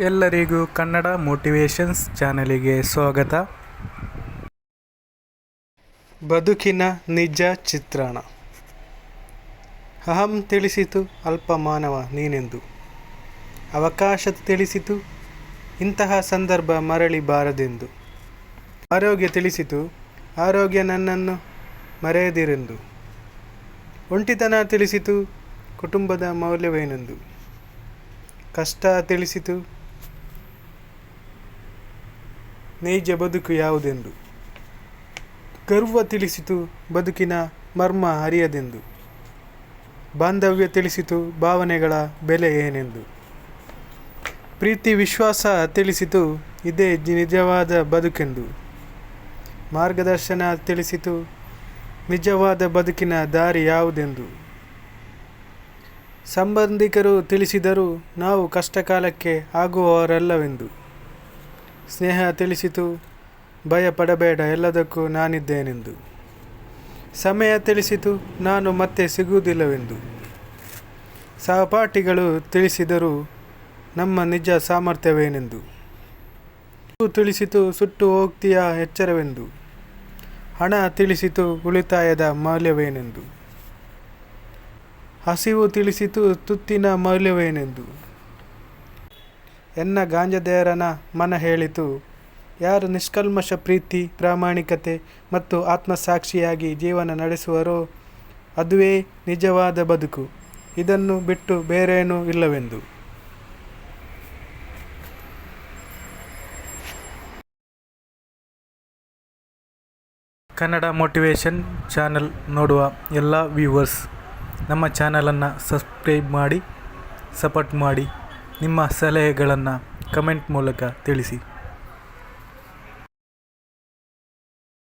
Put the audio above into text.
ಎಲ್ಲರಿಗೂ ಕನ್ನಡ ಮೋಟಿವೇಶನ್ಸ್ ಚಾನಲಿಗೆ ಸ್ವಾಗತ. ಬದುಕಿನ ನಿಜ ಚಿತ್ರಣ. ಅಹಂ ತಿಳಿಸಿತು ಅಲ್ಪ ಮಾನವ ನೀನೆಂದು. ಅವಕಾಶ ತಿಳಿಸಿತು, ಇಂತಹ ಸಂದರ್ಭ ಮರಳಿ ಬಾರದೆಂದು. ಆರೋಗ್ಯ ತಿಳಿಸಿತು, ಆರೋಗ್ಯ ನನ್ನನ್ನು ಮರೆಯದಿರೆಂದು. ಒಂಟಿತನ ತಿಳಿಸಿತು, ಕುಟುಂಬದ ಮೌಲ್ಯವೇನೆಂದು. ಕಷ್ಟ ತಿಳಿಸಿತು ನೈಜ ಬದುಕು ಯಾವುದೆಂದು? ಗರ್ವ ತಿಳಿಸಿತು ಬದುಕಿನ ಮರ್ಮ ಅರಿಯದೆಂದು? ಬಾಂಧವ್ಯ ತಿಳಿಸಿತು ಭಾವನೆಗಳ ಬೆಲೆ ಏನೆಂದು? ಪ್ರೀತಿ, ವಿಶ್ವಾಸ ತಿಳಿಸಿತು ಇದೇ ನಿಜವಾದ ಬದುಕೆಂದು? ಮಾರ್ಗದರ್ಶನ ತಿಳಿಸಿತು ನಿಜವಾದ ಬದುಕಿನ ದಾರಿ ಯಾವುದೆಂದು? ಸಂಬಂಧಿಕರು ತಿಳಿಸಿದರು ನಾವು ಕಷ್ಟಕಾಲಕ್ಕೆ ಆಗುವವರಲ್ಲವೆಂದು? ಸ್ನೇಹ ತಿಳಿಸಿತು. ಭಯ ಪಡಬೇಡ, ಎಲ್ಲದಕ್ಕೂ ನಾನಿದ್ದೇನೆಂದು. ಸಮಯ ತಿಳಿಸಿತು, ನಾನು ಮತ್ತೆ ಸಿಗುವುದಿಲ್ಲವೆಂದು. ಸಹಪಾಠಿಗಳು ತಿಳಿಸಿದರು, ನಮ್ಮ ನಿಜ ಸಾಮರ್ಥ್ಯವೇನೆಂದು. ತಿಳಿಸಿತು, ಸುಟ್ಟು ಹೋಗ್ತೀಯ ಎಚ್ಚರವೆಂದು. ಹಣ ತಿಳಿಸಿತು, ಉಳಿತಾಯದ ಮೌಲ್ಯವೇನೆಂದು. ಹಸಿವು ತಿಳಿಸಿತು, ತುತ್ತಿನ ಮೌಲ್ಯವೇನೆಂದು. ಎನ್ನ ಗಾಂಜದೇರನ ಮನ ಹೇಳಿತು. ಯಾರು ನಿಷ್ಕಲ್ಮಶ ಪ್ರೀತಿ, ಪ್ರಾಮಾಣಿಕತೆ ಮತ್ತು ಆತ್ಮಸಾಕ್ಷಿಯಾಗಿ ಜೀವನ ನಡೆಸುವರೋ ಅದುವೇ ನಿಜವಾದ ಬದುಕು. ಇದನ್ನು ಬಿಟ್ಟು ಬೇರೇನೂ ಇಲ್ಲವೆಂದು. ಕನ್ನಡ ಮೋಟಿವೇಶನ್ ಚಾನಲ್ ನೋಡುವ ಎಲ್ಲ ವ್ಯೂವರ್ಸ್, ನಮ್ಮ ಚಾನಲನ್ನು ಸಬ್ಸ್ಕ್ರೈಬ್ ಮಾಡಿ, ಸಪೋರ್ಟ್ ಮಾಡಿ. ನಿಮ್ಮ ಸಲಹೆಗಳನ್ನು ಕಮೆಂಟ್ ಮೂಲಕ ತಿಳಿಸಿ.